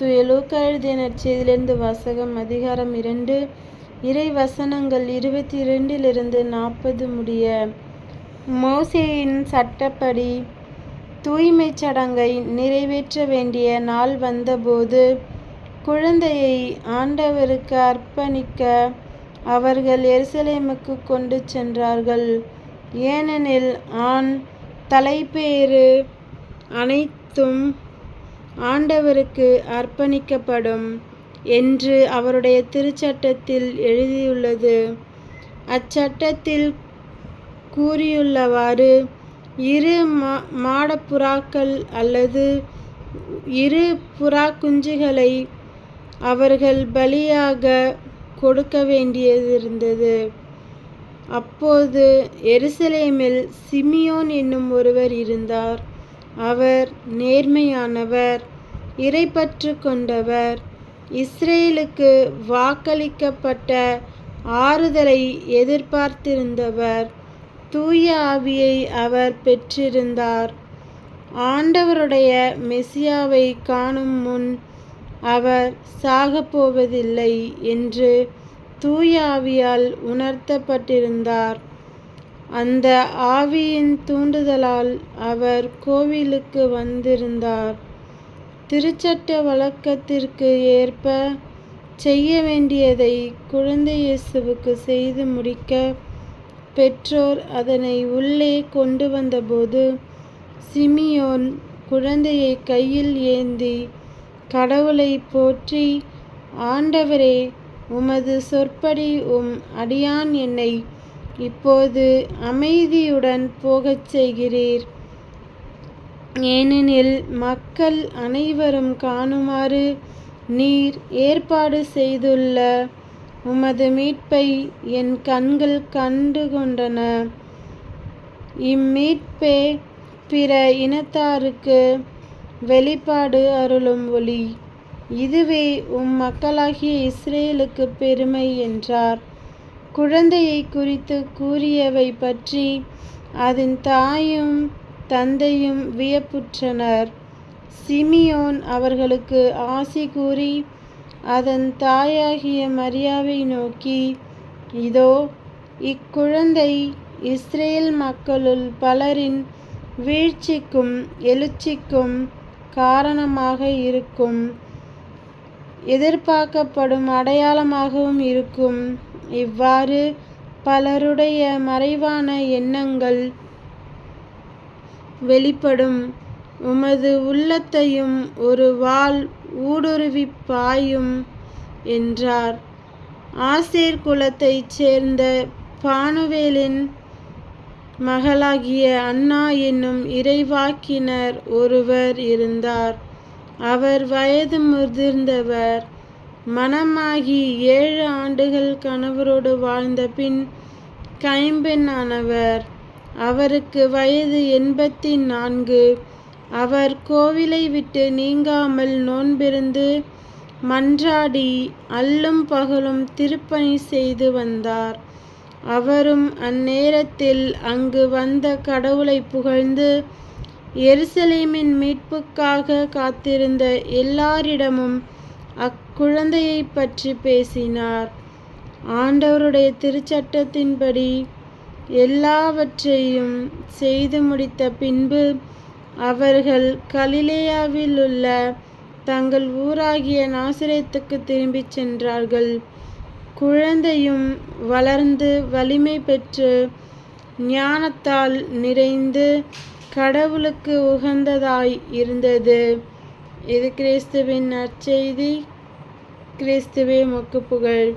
துயலூக்க எழுதிய நற்செய்தியிலிருந்து வாசகம் அதிகாரம் இரண்டு. இறை வசனங்கள் இருபத்தி இரண்டிலிருந்து நாற்பது முடிய. மோசேயின் சட்டப்படி தூய்மைச் சடங்கை நிறைவேற்ற வேண்டிய நாள் வந்தபோது குழந்தையை ஆண்டவருக்கு அர்ப்பணிக்க அவர்கள் எருசலேமுக்கு கொண்டு சென்றார்கள். ஏனெனில் ஆண் தலைப்பேறு அனைத்தும் ஆண்டவருக்கு அர்ப்பணிக்கப்படும் என்று அவருடைய திருச்சட்டத்தில் எழுதியுள்ளது. அச்சட்டத்தில் கூறியுள்ளவாறு இரு மா மாடப்புறாக்கள் அல்லது இரு புறா குஞ்சுகளை அவர்கள் பலியாக கொடுக்க வேண்டியதிருந்தது அப்போது எருசலேமில் சிமியோன் என்னும் ஒருவர் இருந்தார். அவர் நேர்மையானவர் இறைப்பற்று கொண்டவர். இஸ்ரேலுக்கு வாக்களிக்கப்பட்ட ஆறுதலை எதிர்பார்த்திருந்தவர். தூய ஆவியை அவர் பெற்றிருந்தார். ஆண்டவருடைய மெசியாவை காணும் முன் அவர் சாகப்போவதில்லை என்று தூயாவியால் உணர்த்தப்பட்டிருந்தார். அந்த ஆவியின் தூண்டுதலால் அவர் கோவிலுக்கு வந்திருந்தார். திருச்சட்ட வழக்கத்திற்கு ஏற்ப செய்ய வேண்டியதை குழந்தை இயேசுவுக்கு செய்து முடிக்க பெற்றோர் அதனை உள்ளே கொண்டு வந்தபோது சிமியோன் குழந்தையை கையில் ஏந்தி கடவுளை போற்றி ஆண்டவரே உமது சொற்படி உம் அடியான் என்னை இப்போது அமைதியுடன் போகச் செய்கிறீர். ஏனெனில் மக்கள் அனைவரும் காணுமாறு நீர் ஏற்பாடு செய்துள்ள உமது மீட்பை என் கண்கள் கண்டு கொண்டன. இம்மீட்பே பிற இனத்தாருக்கு வெளிப்பாடு அருளும் ஒளி. இதுவே உம் மக்களாகிய இஸ்ரேலுக்கு பெருமை என்றார். குழந்தையை குறித்து கூறியவை பற்றி அதன் தாயும் தந்தையும் வியப்புற்றனர். சிமியோன் அவர்களுக்கு ஆசி கூறி அதன் தாயாகிய மரியாவை நோக்கி இதோ இக்குழந்தை இஸ்ரேல் மக்களுள் பலரின் வீழ்ச்சிக்கும் எழுச்சிக்கும் காரணமாக இருக்கும். எதிர்பார்க்கப்படும் அடையாளமாகவும் இருக்கும். இவ்வாறு பலருடைய மறைவான எண்ணங்கள் வெளிப்படும். உமது உள்ளத்தையும் ஒரு வாள் ஊடுருவி பாயும் என்றார். ஆசேர் குலத்தைச் சேர்ந்த பானுவேலின் மகளாகிய அண்ணா என்னும் இறைவாக்கினர் ஒருவர் இருந்தார். அவர் வயது முதிர்ந்தவர். மனமாகி ஏழு ஆண்டுகள் கணவரோடு வாழ்ந்த பின் கைம்பெண்ணானவர். அவருக்கு வயது எண்பத்தி நான்கு. அவர் கோவிலை விட்டு நீங்காமல் நோன்பிருந்து மன்றாடி அல்லும் பகலும் திருப்பணி செய்து வந்தார். அவரும் அந்நேரத்தில் அங்கு வந்த கடவுளை புகழ்ந்து எருசலேமின் மீட்புக்காக காத்திருந்த எல்லாரிடமும் அக்குழந்தையை பற்றி பேசினார். ஆண்டவருடைய திருச்சட்டத்தின்படி எல்லாவற்றையும் செய்து முடித்த பின்பு அவர்கள் கலிலேயாவில் உள்ள தங்கள் ஊராகிய நாசிரியத்துக்கு திரும்பிச் சென்றார்கள். குழந்தையும் வளர்ந்து வலிமை பெற்று ஞானத்தால் நிறைந்து கடவுளுக்கு உகந்ததாய் இருந்தது. இது கிறிஸ்துவின் நற்செய்தி கிறிஸ்துவே மொக்கு புகழ்